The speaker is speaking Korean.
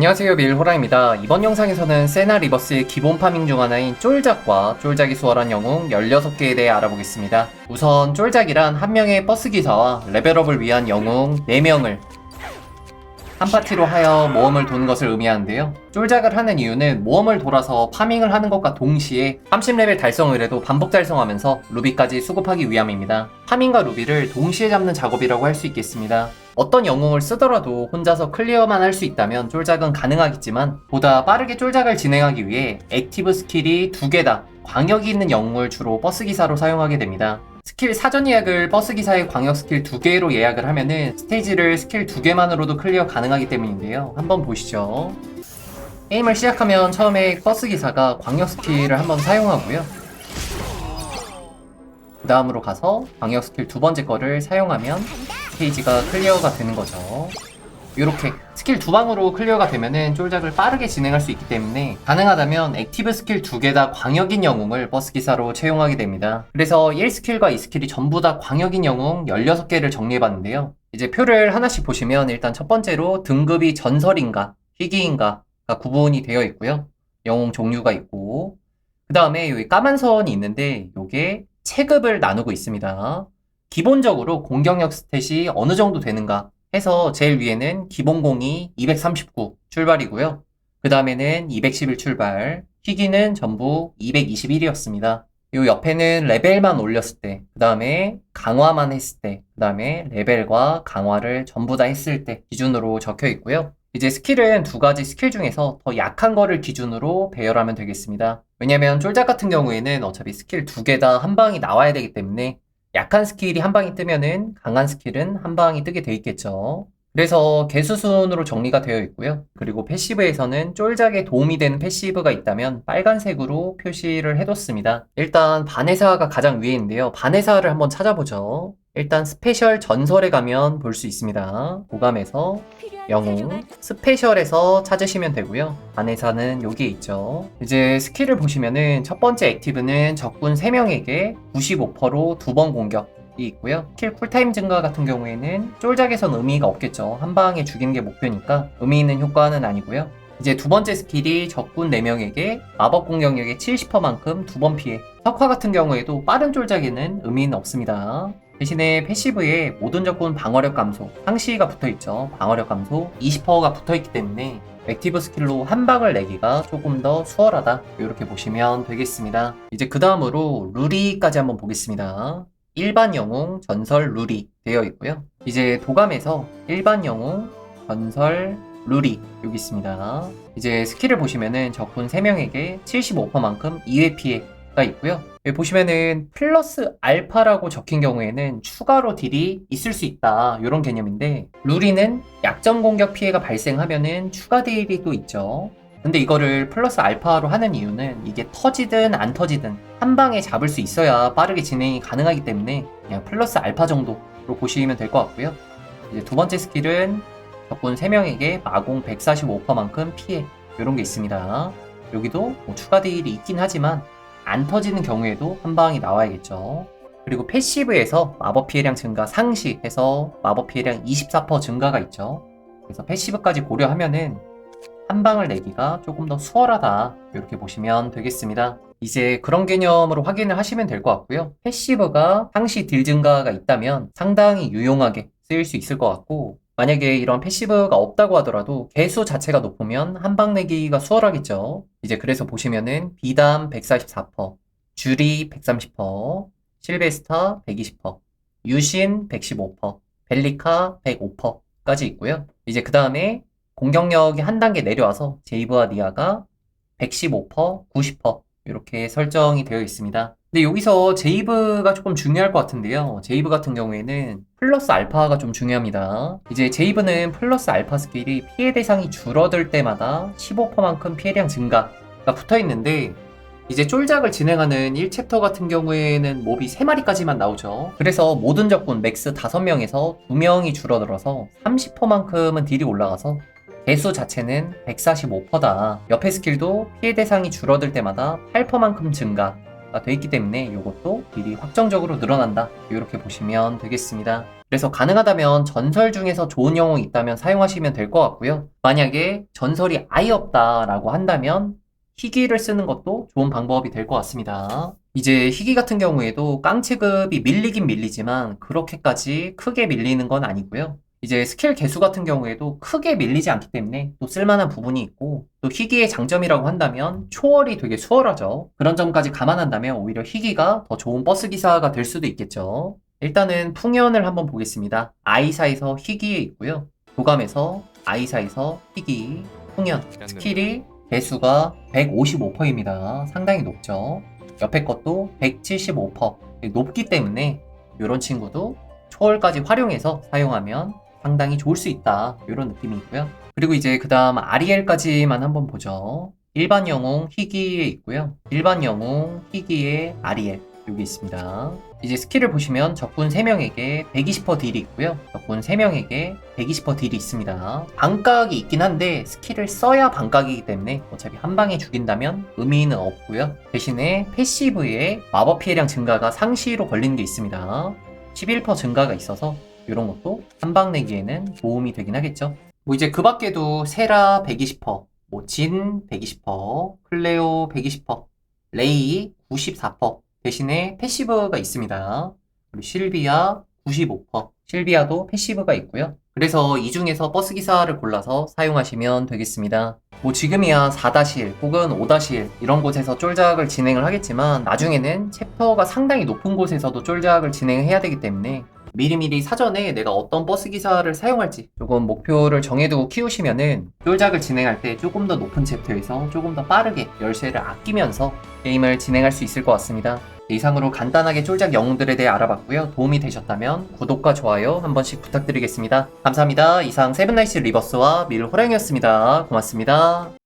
안녕하세요 밀호라입니다. 이번 영상에서는 세나 리버스의 기본 파밍 중 하나인 쫄작과 쫄작이 수월한 영웅 16개에 대해 알아보겠습니다. 우선 쫄작이란 한 명의 버스 기사와 레벨업을 위한 영웅 4명을 한 파티로 하여 모험을 도는 것을 의미하는데요. 쫄작을 하는 이유는 모험을 돌아서 파밍을 하는 것과 동시에 30레벨 달성을 해도 반복 달성하면서 루비까지 수급하기 위함입니다. 파밍과 루비를 동시에 잡는 작업이라고 할 수 있겠습니다. 어떤 영웅을 쓰더라도 혼자서 클리어만 할 수 있다면 쫄작은 가능하겠지만 보다 빠르게 쫄작을 진행하기 위해 액티브 스킬이 두 개 다 광역이 있는 영웅을 주로 버스 기사로 사용하게 됩니다. 스킬 사전 예약을 버스 기사의 광역 스킬 두 개로 예약을 하면은 스테이지를 스킬 두 개만으로도 클리어 가능하기 때문인데요. 한번 보시죠. 게임을 시작하면 처음에 버스 기사가 광역 스킬을 한번 사용하고요. 그 다음으로 가서 광역 스킬 두 번째 거를 사용하면 스테이지가 클리어가 되는 거죠. 이렇게 스킬 두 방으로 클리어가 되면은 쫄작을 빠르게 진행할 수 있기 때문에 가능하다면 액티브 스킬 두 개 다 광역인 영웅을 버스 기사로 채용하게 됩니다. 그래서 1스킬과 2스킬이 전부 다 광역인 영웅 16개를 정리해봤는데요. 이제 표를 하나씩 보시면 일단 첫 번째로 등급이 전설인가 희귀인가가 구분이 되어 있고요. 영웅 종류가 있고 그 다음에 여기 까만 선이 있는데 이게 체급을 나누고 있습니다. 기본적으로 공격력 스탯이 어느 정도 되는가 해서 제일 위에는 기본공이 239 출발이고요. 그 다음에는 211 출발, 희귀는 전부 221이었습니다. 요 옆에는 레벨만 올렸을 때, 그 다음에 강화만 했을 때, 그 다음에 레벨과 강화를 전부 다 했을 때 기준으로 적혀 있고요. 이제 스킬은 두 가지 스킬 중에서 더 약한 거를 기준으로 배열하면 되겠습니다. 왜냐면 쫄작 같은 경우에는 어차피 스킬 두 개 다 한 방이 나와야 되기 때문에 약한 스킬이 한 방이 뜨면은 강한 스킬은 한 방이 뜨게 돼 있겠죠. 그래서 개수 순으로 정리가 되어 있고요. 그리고 패시브에서는 쫄작에 도움이 되는 패시브가 있다면 빨간색으로 표시를 해뒀습니다. 일단 반해사가 가장 위에 있는데요. 반해사를 한번 찾아보죠. 일단 스페셜 전설에 가면 볼 수 있습니다. 고감에서 영웅 스페셜에서 찾으시면 되고요. 반해사는 여기에 있죠. 이제 스킬을 보시면은 첫 번째 액티브는 적군 3명에게 95%로 두 번 공격 이 있고요. 스킬 쿨타임 증가 같은 경우에는 쫄작에선 의미가 없겠죠. 한 방에 죽이는 게 목표니까 의미 있는 효과는 아니고요. 이제 두 번째 스킬이 적군 4명에게 마법 공격력의 70%만큼 두 번 피해. 석화 같은 경우에도 빠른 쫄작에는 의미는 없습니다. 대신에 패시브에 모든 적군 방어력 감소, 상시가 붙어 있죠. 방어력 감소 20%가 붙어 있기 때문에 액티브 스킬로 한 방을 내기가 조금 더 수월하다. 이렇게 보시면 되겠습니다. 이제 그 다음으로 루리까지 한번 보겠습니다. 일반 영웅, 전설, 루리 되어 있고요. 이제 도감에서 일반 영웅, 전설, 루리 여기 있습니다. 이제 스킬을 보시면은 적군 3명에게 75%만큼 2회 피해가 있고요. 여기 보시면은 플러스 알파라고 적힌 경우에는 추가로 딜이 있을 수 있다 이런 개념인데 루리는 약점 공격 피해가 발생하면은 추가 딜이 또 있죠. 근데 이거를 플러스 알파로 하는 이유는 이게 터지든 안 터지든 한 방에 잡을 수 있어야 빠르게 진행이 가능하기 때문에 그냥 플러스 알파 정도로 보시면 될 것 같고요. 이제 두 번째 스킬은 적군 3명에게 마공 145%만큼 피해 이런 게 있습니다. 여기도 뭐 추가 딜이 있긴 하지만 안 터지는 경우에도 한 방이 나와야겠죠. 그리고 패시브에서 마법 피해량 증가 상시 해서 마법 피해량 24% 증가가 있죠. 그래서 패시브까지 고려하면은 한 방을 내기가 조금 더 수월하다 이렇게 보시면 되겠습니다. 이제 그런 개념으로 확인을 하시면 될 것 같고요. 패시브가 상시 딜 증가가 있다면 상당히 유용하게 쓰일 수 있을 것 같고 만약에 이런 패시브가 없다고 하더라도 개수 자체가 높으면 한방 내기가 수월하겠죠. 이제 그래서 보시면은 비담 144%, 주리 130%, 실베스타 120%, 유신 115%, 벨리카 105%까지 있고요. 이제 그 다음에 공격력이 한 단계 내려와서 제이브와 니아가 115%, 90% 이렇게 설정이 되어 있습니다. 근데 여기서 제이브가 조금 중요할 것 같은데요. 제이브 같은 경우에는 플러스 알파가 좀 중요합니다. 이제 제이브는 플러스 알파 스킬이 피해 대상이 줄어들 때마다 15%만큼 피해량 증가가 붙어 있는데 이제 쫄작을 진행하는 1챕터 같은 경우에는 몹이 3마리까지만 나오죠. 그래서 모든 적군 맥스 5명에서 2명이 줄어들어서 30%만큼은 딜이 올라가서 개수 자체는 145%다. 옆에 스킬도 피해 대상이 줄어들 때마다 8%만큼 증가. 가 돼 있기 때문에 이것도 딜이 확정적으로 늘어난다. 이렇게 보시면 되겠습니다. 그래서 가능하다면 전설 중에서 좋은 영웅이 있다면 사용하시면 될 것 같고요. 만약에 전설이 아예 없다라고 한다면 희귀를 쓰는 것도 좋은 방법이 될 것 같습니다. 이제 희귀 같은 경우에도 깡체급이 밀리긴 밀리지만 그렇게까지 크게 밀리는 건 아니고요. 이제 스킬 개수 같은 경우에도 크게 밀리지 않기 때문에 또 쓸만한 부분이 있고 또 희귀의 장점이라고 한다면 초월이 되게 수월하죠. 그런 점까지 감안한다면 오히려 희귀가 더 좋은 버스 기사가 될 수도 있겠죠. 일단은 풍연을 한번 보겠습니다. 아이사에서 희귀에 있고요. 도감에서 아이사에서 희귀, 풍연, 스킬이 개수가 155%입니다. 상당히 높죠. 옆에 것도 175% 높기 때문에 이런 친구도 초월까지 활용해서 사용하면 상당히 좋을 수 있다. 이런 느낌이 있고요. 그리고 이제 그 다음 아리엘까지만 한번 보죠. 일반 영웅 희귀에 있고요. 일반 영웅 희귀에 아리엘 여기 있습니다. 이제 스킬을 보시면 적군 3명에게 120% 딜이 있고요. 적군 3명에게 120% 딜이 있습니다. 반각이 있긴 한데 스킬을 써야 반각이기 때문에 어차피 한 방에 죽인다면 의미는 없고요. 대신에 패시브에 마법 피해량 증가가 상시로 걸리는 게 있습니다. 11% 증가가 있어서 이런 것도 한방 내기에는 도움이 되긴 하겠죠. 뭐 이제 그 밖에도 세라 120%, 모친 120%, 클레오 120%, 레이 94% 대신에 패시브가 있습니다. 그리고 실비아 95%, 실비아도 패시브가 있고요. 그래서 이 중에서 버스 기사를 골라서 사용하시면 되겠습니다. 뭐 지금이야 4-1 혹은 5-1 이런 곳에서 쫄작을 진행을 하겠지만 나중에는 챕터가 상당히 높은 곳에서도 쫄작을 진행해야 되기 때문에 미리미리 사전에 내가 어떤 버스 기사를 사용할지 조금 목표를 정해두고 키우시면은 쫄작을 진행할 때 조금 더 높은 챕터에서 조금 더 빠르게 열쇠를 아끼면서 게임을 진행할 수 있을 것 같습니다. 이상으로 간단하게 쫄작 영웅들에 대해 알아봤고요. 도움이 되셨다면 구독과 좋아요 한 번씩 부탁드리겠습니다. 감사합니다. 이상 세븐나이츠 리버스와 밀 호랑이였습니다. 고맙습니다.